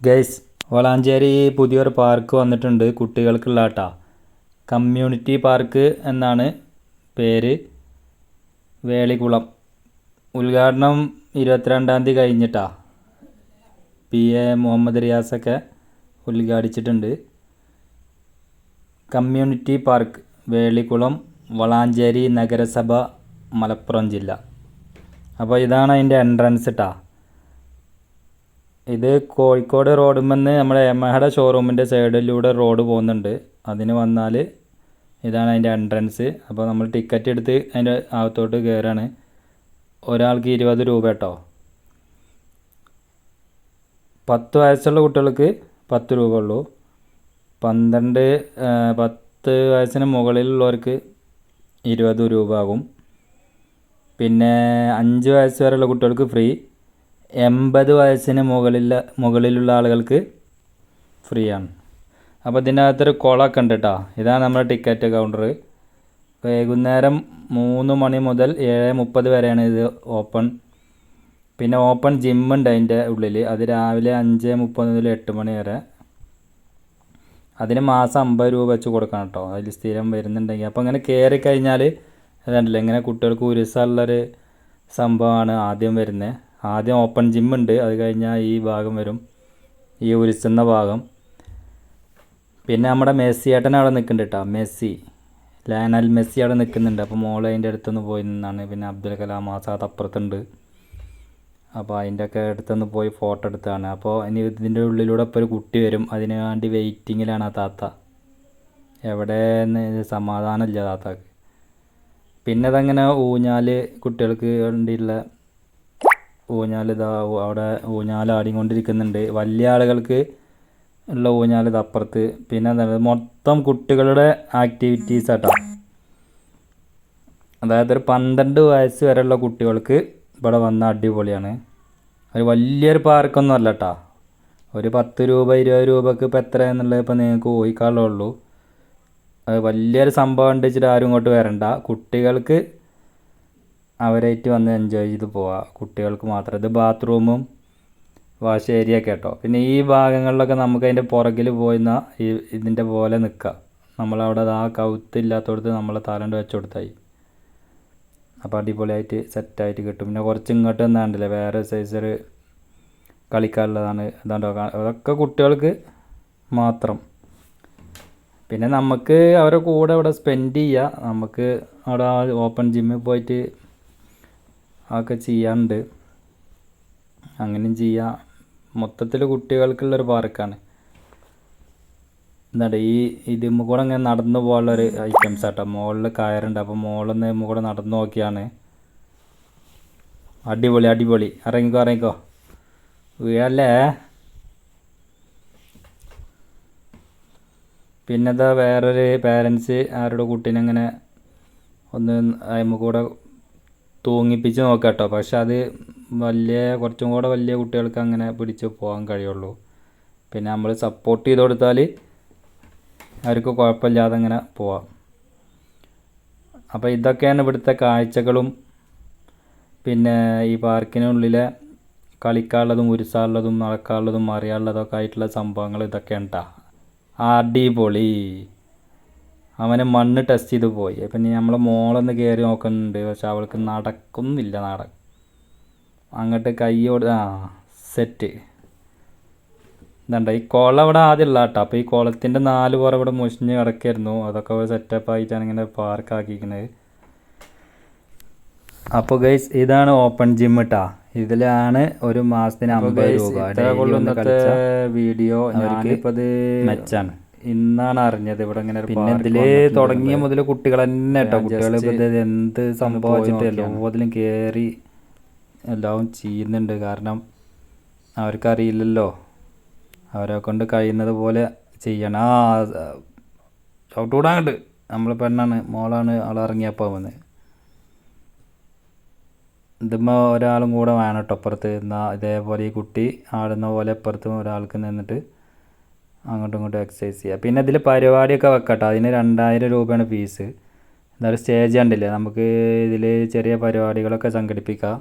Guys Valanchery പുതിയൊരു park വന്നിട്ടുണ്ട്. കുട്ടികൾക്കുള്ള കേട്ടാ കമ്മ്യൂണിറ്റി പാർക്ക് എന്നാണ് പേര്. വേളികുളം. ഉദ്ഘാടനം ഇരുപത്തിരണ്ടാം തീയതി കഴിഞ്ഞിട്ടാ. പി. എ. മുഹമ്മദ് റിയാസൊക്കെ ഉദ്ഘാടിച്ചിട്ടുണ്ട്. കമ്മ്യൂണിറ്റി പാർക്ക് വേളികുളം വളാഞ്ചേരി നഗരസഭ മലപ്പുറം ജില്ല. അപ്പോൾ ഇതാണ് അതിന്റെ എൻട്രൻസ് ട്ടാ. ഇത് കോഴിക്കോട് റോഡുമെന്ന് നമ്മുടെ യമഹയുടെ ഷോറൂമിന്റെ സൈഡിലൂടെ റോഡ് പോകുന്നുണ്ട്. അതിന് വന്നാൽ ഇതാണ് അതിന്റെ എൻട്രൻസ് അപ്പോൾ നമ്മൾ ടിക്കറ്റ് എടുത്ത് അതിന്റെ അകത്തോട്ട് കയറാണ് ഒരാൾക്ക് ഇരുപത് രൂപ കേട്ടോ. പത്ത് വയസ്സുള്ള കുട്ടികൾക്ക് പത്ത് രൂപ ഉള്ളൂ. പന്ത്രണ്ട് പത്ത് വയസ്സിന് മുകളിലുള്ളവർക്ക് ഇരുപത് രൂപ ആകും. പിന്നെ അഞ്ച് വയസ്സ് വരെയുള്ള കുട്ടികൾക്ക് ഫ്രീ എൺപത് വയസ്സിന് മുകളിൽ മുകളിലുള്ള ആളുകൾക്ക് ഫ്രീ ആണ് അപ്പോൾ ഇതിന്റെ അകത്തൊരു കുളമൊക്കെ ഉണ്ട് കേട്ടോ ഇതാണ് നമ്മുടെ ടിക്കറ്റ് കൗണ്ടർ വൈകുന്നേരം മൂന്ന് മണി മുതൽ ഏഴ് മുപ്പത് വരെയാണ് ഇത് ഓപ്പൺ പിന്നെ ഓപ്പൺ ജിമ്മുണ്ട് അതിന്റെ ഉള്ളിൽ അത് രാവിലെ അഞ്ച് മുപ്പത് മുതൽ എട്ട് മണി വരെ. അതിന് മാസം അമ്പത് രൂപ വെച്ച് കൊടുക്കണം കേട്ടോ അതിൽ സ്ഥിരം വരുന്നുണ്ടെങ്കിൽ. അപ്പോൾ ഇങ്ങനെ കയറി കഴിഞ്ഞാൽ അതല്ല ഇങ്ങനെ കുട്ടികൾക്ക് ഉരുസുള്ളൊരു സംഭവമാണ് ആദ്യം വരുന്നത് ആദ്യം ഓപ്പൺ ജിമ്മുണ്ട് അത് കഴിഞ്ഞാൽ ഈ ഭാഗം വരും. ഈ ഉരുസുന്ന ഭാഗം. പിന്നെ നമ്മുടെ മെസ്സി ഏട്ടൻ അവിടെ നിൽക്കുന്നുണ്ട് കേട്ടോ മെസ്സി. ലയനൽ മെസ്സി അവിടെ നിൽക്കുന്നുണ്ട് അപ്പോൾ മോൾ അതിന്റെ അടുത്തുനിന്ന് പോയി നിന്നാണ്. പിന്നെ അബ്ദുൽ കലാം ആസാദ് അപ്പുറത്തുണ്ട്. അപ്പോൾ അതിന്റെ ഒക്കെ അടുത്തുനിന്ന് പോയി ഫോട്ടോ എടുത്താണ്. അപ്പോൾ ഇനി ഇതിന്റെ ഉള്ളിലൂടെ ഇപ്പോൾ ഒരു കുട്ടി വരും. അതിന് വേണ്ടി വെയിറ്റിങ്ങിലാണ് ആ താത്ത. എവിടെയെന്ന് സമാധാനമില്ല താത്താക്ക്. പിന്നെ അതങ്ങനെ ഊഞ്ഞാൽ കുട്ടികൾക്ക് വേണ്ടിയുള്ള ഊഞ്ഞാൽ ഇതാ അവിടെ ഊഞ്ഞാൽ ആടിക്കൊണ്ടിരിക്കുന്നുണ്ട് വലിയ ആളുകൾക്ക് ഉള്ള ഊഞ്ഞാൽ ഇത് അപ്പുറത്ത്. പിന്നെ എന്താണ് മൊത്തം കുട്ടികളുടെ ആക്ടിവിറ്റീസ് ആട്ടോ. അതായത് ഒരു പന്ത്രണ്ട് വയസ്സ് വരെയുള്ള കുട്ടികൾക്ക് ഇവിടെ വന്ന അടിപൊളിയാണ്. ഒരു വലിയൊരു പാർക്കൊന്നും അല്ല കേട്ടോ ഒരു പത്ത് രൂപ ഇരുപത് രൂപക്ക് ഇപ്പം എത്ര എന്നുള്ളത് ഇപ്പം നിങ്ങൾക്ക് ഊഹിക്കാനുള്ളൂ അത് വലിയൊരു സംഭവം ഉണ്ട് വെച്ചിട്ട് ആരും ഇങ്ങോട്ട് വരണ്ട. കുട്ടികൾക്ക് അവരായിട്ട് വന്ന് എൻജോയ് ചെയ്ത് പോവാം. കുട്ടികൾക്ക് മാത്രം. ഇത് ബാത്റൂമും വാഷ് ഏരിയ കേട്ടോ പിന്നെ ഈ ഭാഗങ്ങളിലൊക്കെ നമുക്ക് അതിന്റെ പുറകിൽ പോയിന്ന ഈ ഇതിന്റെ പോലെ നിൽക്കാം നമ്മളവിടെ ആ കൗത്തില്ലാത്തടത്ത് നമ്മളെ താലണ്ട് വെച്ച് കൊടുത്തായി. അപ്പോൾ അടിപൊളിയായിട്ട് സെറ്റായിട്ട് കിട്ടും. പിന്നെ കുറച്ച് ഇങ്ങോട്ട് നിന്നാണ്ടില്ലേ വേറെ സൈസർ കളിക്കാനുള്ളതാണ്. ഇതാണ്ടോ അതൊക്കെ കുട്ടികൾക്ക് മാത്രം. പിന്നെ നമുക്ക് അവരുടെ കൂടെ അവിടെ സ്പെൻഡ് ചെയ്യുക നമുക്ക് അവിടെ ഓപ്പൺ ജിമ്മിൽ പോയിട്ട് അതൊക്കെ ചെയ്യാറുണ്ട് അങ്ങനെയും ചെയ്യാം. മൊത്തത്തിൽ കുട്ടികൾക്കുള്ളൊരു പാർക്കാണ്. എന്താ ഈ ഇതിമ്മ കൂടെ ഇങ്ങനെ നടന്നു പോകാനുള്ളൊരു ഐറ്റംസ് ആട്ടോ. മുകളിൽ കയറുണ്ട്. അപ്പോൾ മുകളിൽ നിന്ന് ഇമ്മ കൂടെ നടന്നു നോക്കിയാണ്. അടിപൊളി അടിപൊളി. ഇറങ്ങിക്കോ ഇറങ്ങിക്കോ. വീഴല്ലേ? പിന്നെന്താ വേറൊരു പേരൻസ് ആരുടെ കുട്ടീനെ ഇങ്ങനെ ഒന്ന് അയമ്മ കൂടെ തൂങ്ങിപ്പിച്ച് നോക്കാം കേട്ടോ പക്ഷെ അത് വലിയ കുറച്ചും കൂടെ വലിയ കുട്ടികൾക്ക് അങ്ങനെ പിടിച്ച് പോകാൻ കഴിയുള്ളൂ. പിന്നെ നമ്മൾ സപ്പോർട്ട് ചെയ്ത് കൊടുത്താൽ അവർക്ക് കുഴപ്പമില്ലാതെ അങ്ങനെ പോവാം. അപ്പോൾ ഇതൊക്കെയാണ് ഇവിടുത്തെ കാഴ്ചകളും. പിന്നെ ഈ പാർക്കിനുള്ളിലെ കളിക്കാനുള്ളതും ഉരുസാനുള്ളതും നടക്കാനുള്ളതും അറിയാനുള്ളതൊക്കെ ആയിട്ടുള്ള സംഭവങ്ങൾ ഇതൊക്കെ ഉണ്ടാ അടിപൊളി. അവനെ മണ്ണ് ടെസ്റ്റ് ചെയ്ത് പോയി. അപ്പം ഇനി നമ്മൾ മോളൊന്ന് കയറി നോക്കുന്നുണ്ട്. പക്ഷെ അവൾക്ക് നടക്കുന്നില്ല നട. അങ്ങോട്ട് കൈയോട് ആ സെറ്റ് ഇതുണ്ട് ഈ കുളം ഇവിടെ ആദ്യം ഉള്ള കേട്ടോ അപ്പോൾ ഈ കുളത്തിന്റെ നാല് പുറം ഇവിടെ മുഷിഞ്ഞ് കിടക്കായിരുന്നു. അതൊക്കെ ഒരു സെറ്റപ്പ് ആയിട്ടാണ് ഇങ്ങനെ പാർക്ക് ആക്കിയിരിക്കുന്നത് അപ്പോൾ ഗൈസ് ഇതാണ് ഓപ്പൺ ജിം കേട്ടാ ഇതിലാണ് ഒരു മാസത്തിന് അമ്പത് രൂപ. വീഡിയോ മെച്ചാണ് ഇന്നാണ് അറിഞ്ഞത്. ഇവിടെ ഇങ്ങനെ പിന്നെ ഇതിൽ തുടങ്ങിയ മുതൽ കുട്ടികൾ തന്നെ കേട്ടോ കുട്ടികൾ എന്ത് സംഭവിച്ചിട്ട് എല്ലാത്തിലും കയറി എല്ലാം ചെയ്യുന്നുണ്ട്. കാരണം അവർക്കറിയില്ലല്ലോ. അവരെ കൊണ്ട് കഴിയുന്നത് പോലെ ചെയ്യണം. ആ ചവിട്ടുകൂടാണ്ട് നമ്മൾ പെണ്ണാണ്. മോളാണ് ആളിറങ്ങിയപ്പോൾ വന്ന്. ഇതുമ്പോൾ ഒരാളും കൂടെ വേണം കേട്ടോ അപ്പുറത്ത് എന്നാൽ ഇതേപോലെ ഈ കുട്ടി ആടുന്ന പോലെ അപ്പുറത്തും ഒരാൾക്ക് നിന്നിട്ട് അങ്ങോട്ടും ഇങ്ങോട്ടും എക്സസൈസ് ചെയ്യുക പിന്നെ ഇതിൽ പരിപാടിയൊക്കെ വെക്കട്ടോ. അതിന് രണ്ടായിരം രൂപയാണ് ഫീസ് എന്തായാലും സ്റ്റേജ് കണ്ടില്ലേ? നമുക്ക് ഇതിൽ ചെറിയ പരിപാടികളൊക്കെ സംഘടിപ്പിക്കാം.